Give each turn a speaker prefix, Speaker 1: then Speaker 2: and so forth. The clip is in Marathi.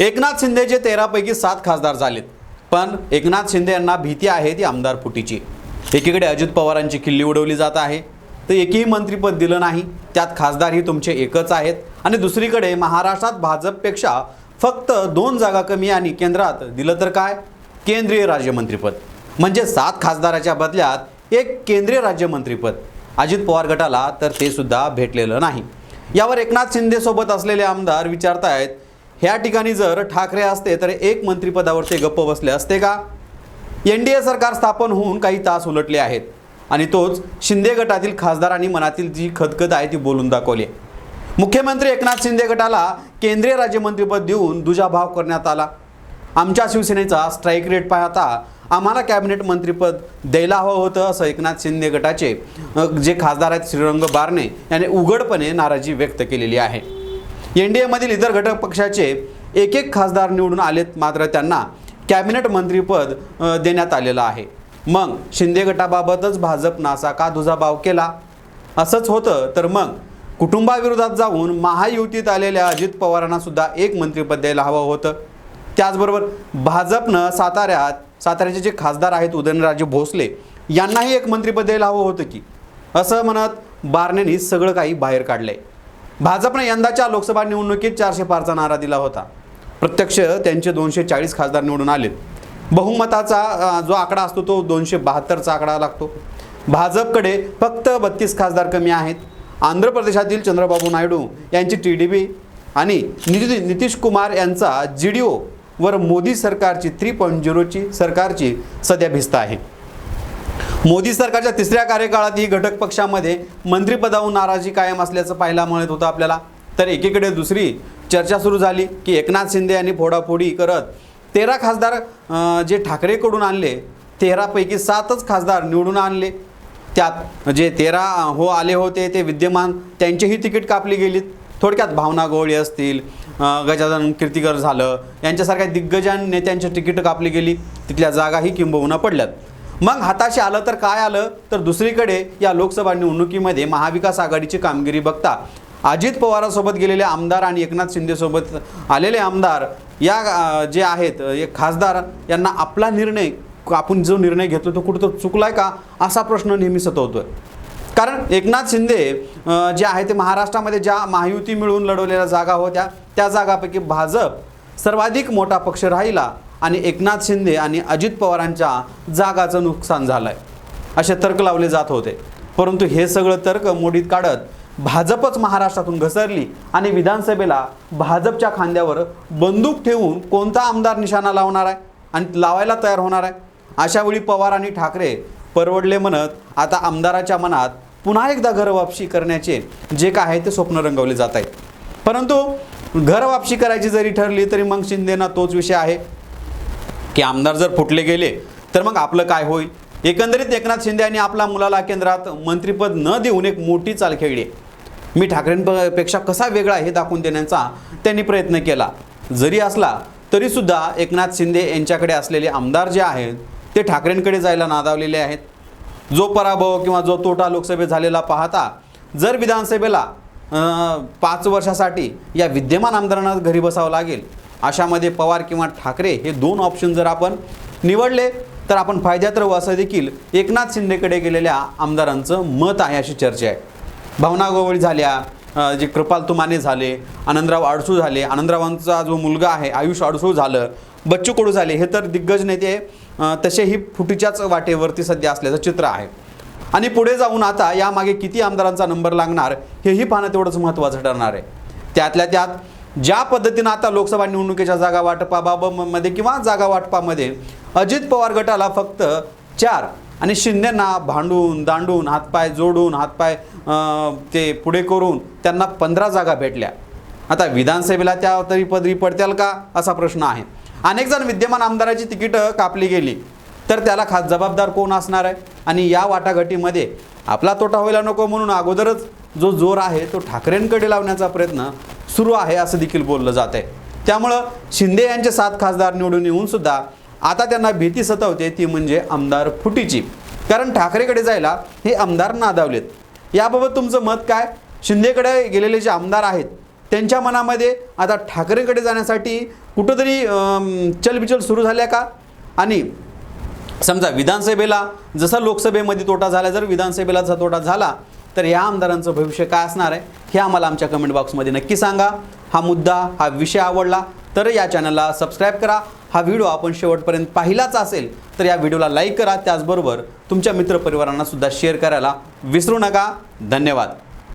Speaker 1: एकनाथ शिंदेचे तेरापैकी सात खासदार झालेत. पण एकनाथ शिंदे यांना भीती आहे ती आमदार फुटीची. एकीकडे अजित पवारांची किल्ली उडवली जात आहे. तर एकही मंत्रीपद दिलं नाही. त्यात खासदारही तुमचे एकच आहेत. आणि दुसरीकडे महाराष्ट्रात भाजपपेक्षा फक्त दोन जागा कमी आणि केंद्रात दिलं तर काय? केंद्रीय राज्यमंत्रीपद. म्हणजे सात खासदाराच्या बदल्यात एक केंद्रीय राज्यमंत्रीपद. अजित पवार गटाला तर ते सुद्धा भेटलेलं नाही. यावर एकनाथ शिंदेसोबत असलेले आमदार विचारतायत ह्या ठिकाणी जर ठाकरे असते तर एक मंत्रिपदावर ते गप्प बसले असते का? एन डी ए सरकार स्थापन होऊन काही तास उलटले आहेत. आणि तोच शिंदे गटातील खासदारांनी मनातील जी खदखद आहे ती बोलून दाखवली आहे. मुख्यमंत्री एकनाथ शिंदे गटाला केंद्रीय राज्यमंत्रीपद देऊन दुजाभाव करण्यात आला. आमच्या शिवसेनेचा स्ट्राईक रेट पाहता आम्हाला कॅबिनेट मंत्रीपद द्यायला हवं होतं असं एकनाथ शिंदे गटाचे जे खासदार आहेत श्रीरंग बारणे यांनी उघडपणे नाराजी व्यक्त केलेली आहे. एन डी एमधील इतर घटक पक्षाचे एक एक खासदार निवडून आलेत मात्र त्यांना कॅबिनेट मंत्रीपद देण्यात आलेलं आहे. मग शिंदे गटाबाबतच भाजप नासा का दुजाभाव केला? असंच होतं तर मग कुटुंबाविरोधात जाऊन महायुतीत आलेल्या अजित पवारांना सुद्धा एक मंत्रिपद द्यायला हवं होतं. त्याचबरोबर भाजपनं साताऱ्यात साताऱ्याचे जे खासदार आहेत उदयनराजे भोसले यांनाही एक मंत्रिपद द्यायला हवं होतं की? असं म्हणत बारनेनी सगळं काही बाहेर काढलंय. भाजपने यंदाच्या लोकसभा निवडणुकीत चारशे पारचा नारा दिला होता. प्रत्यक्ष त्यांचे दोनशे चाळीस खासदार निवडून आले बहुमताचा जो आकडा असतो तो दोनशे बहात्तरचा आकडा लागतो. भाजपकडे फक्त बत्तीस खासदार कमी आहेत. आंध्र प्रदेशातील चंद्रबाबू नायडू यांची टी डी बी आणि निती नितीश कुमार यांचा जी डी ओवर मोदी सरकारची थ्री पॉईंट झिरोची सरकारची सध्या भिस्त आहे. मोदी सरकारच्या तिसऱ्या कार्यकाळात ही घटक पक्षामध्ये मंत्रिपदाहून नाराजी कायम असल्याचं पाहायला मिळत होतं आपल्याला. तर एकीकडे दुसरी चर्चा सुरू झाली की एकनाथ शिंदे यांनी फोडाफोडी करत तेरा खासदार जे ठाकरेकडून आणले तेरापैकी सातच खासदार निवडून आणले. त्यात जे तेरा हो आले होते ते विद्यमान त्यांचीही तिकीट कापली गेलीत. थोडक्यात भावना गवळी असतील गजानन कीर्तिकर झालं यांच्यासारख्या दिग्गजां नेत्यांची तिकीटं कापली गेली. तिथल्या जागाही किंबहुना पडल्यात. मग हाताशी आलं तर काय आलं? तर दुसरीकडे या लोकसभा निवडणुकीमध्ये महाविकास आघाडीची कामगिरी बघता अजित पवारांसोबत गेलेले आमदार आणि एकनाथ शिंदेसोबत आलेले आमदार या जे आहेत एक खासदार यांना आपला निर्णय आपण जो निर्णय घेतो तो कुठं चुकलाय का? असा प्रश्न नेहमी सतवतोय. कारण एकनाथ शिंदे जे आहे ते महाराष्ट्रामध्ये ज्या महायुती मिळून लढवलेल्या जागा होत्या त्या जागापैकी भाजप सर्वाधिक मोठा पक्ष राहिला. आणि एकनाथ शिंदे आणि अजित पवारांच्या जागाचं नुकसान झालं आहे असे तर्क लावले जात होते. परंतु हे सगळं तर्क मोडीत काढत भाजपच महाराष्ट्रातून घसरली आणि विधानसभेला भाजपच्या खांद्यावर बंदूक ठेवून कोणता आमदार निशाणा लावणार आहे आणि लावायला तयार होणार आहे? अशावेळी पवार आणि ठाकरे परवडले म्हणत आता आमदाराच्या मनात पुन्हा एकदा घरवापशी करण्याचे जे काय आहे ते स्वप्न रंगवले जात आहेत. परंतु घरवापशी करायची जरी ठरली तरी मग शिंदेना तोच विषय आहे. की आमदार जर फुटले गेले तर मग आपलं काय होईल? एकंदरीत एकनाथ शिंदे यांनी आपल्या मुलाला केंद्रात मंत्रिपद न देऊन एक मोठी चाल खेळली. मी ठाकरेंपेक्षा कसा वेगळा हे दाखवून देण्याचा त्यांनी प्रयत्न केला. जरी असला तरीसुद्धा एकनाथ शिंदे यांच्याकडे असलेले आमदार जे आहेत ते ठाकरेंकडे जायला नादावलेले आहेत. जो पराभव किंवा जो तोटा लोकसभेत झालेला पाहता जर विधानसभेला पाच वर्षासाठी या विद्यमान आमदारांना घरी बसावं लागेल अशामध्ये पवार किंवा ठाकरे हे दोन ऑप्शन जर आपण निवडले तर आपण फायद्यात राहू असं देखील एकनाथ शिंदेकडे गेलेल्या आमदारांचं मत आहे अशी चर्चा आहे. भावना गवळी झाल्या जे कृपाल तुमाने झाले आनंदराव आडसू झाले आनंदरावांचा जो मुलगा आहे आयुष आडसू झालं बच्चू कडू झाले हे तर दिग्गज नेते तसेही फुटीच्याच वाटेवरती सध्या असल्याचं चित्र आहे. आणि पुढे जाऊन आता यामागे किती आमदारांचा नंबर लागणार हेही पाहणं तेवढंच महत्त्वाचं ठरणार आहे. त्यातल्या त्यात ज्या पद्धतीनं आता लोकसभा निवडणुकीच्या जागा वाटपाबाबतमध्ये किंवा जागा वाटपामध्ये अजित पवार गटाला फक्त चार आणि शिंदेना भांडून दांडून हातपाय जोडून हातपाय ते पुढे करून त्यांना पंधरा जागा भेटल्या. आता विधानसभेला त्या तरी पदरी पडत्याल का? असा प्रश्न आहे. अनेक जण विद्यमान आमदाराची तिकीटं कापली गेली. तर त्याला खास जबाबदार कोण असणार आहे? आणि या वाटाघाटीमध्ये आपला तोटा व्हायला नको म्हणून अगोदरच जो जोर आहे तो ठाकरेंकडे लावण्याचा प्रयत्न सुरू आहे असं देखील बोललं जात आहे. त्यामुळं शिंदे यांचे सात खासदार निवडून येऊन सुद्धा आता त्यांना भीती सतावते ती म्हणजे आमदार फुटीची. कारण ठाकरेकडे जायला हे आमदार नादावलेत. याबाबत तुमचं मत काय? शिंदेकडे गेलेले जे आमदार आहेत त्यांच्या मनामध्ये आता ठाकरेंकडे जाण्यासाठी कुठंतरी चलबिचल सुरू झाल्या का? आणि समजा विधानसभेला जसा लोकसभेमध्ये तोटा झाला जर विधानसभेला जसा तोटा झाला तर या आमदारांचं भविष्य काय असणार आहे हे आम्हाला आमच्या कमेंट बॉक्समध्ये नक्की सांगा. हा मुद्दा हा विषय आवडला तर या चॅनलला सबस्क्राईब करा. हा व्हिडिओ आपण शेवटपर्यंत पाहिलाच असेल तर या व्हिडिओला लाईक करा. त्याचबरोबर तुमच्या मित्रपरिवारांना सुद्धा शेअर करायला विसरू नका. धन्यवाद.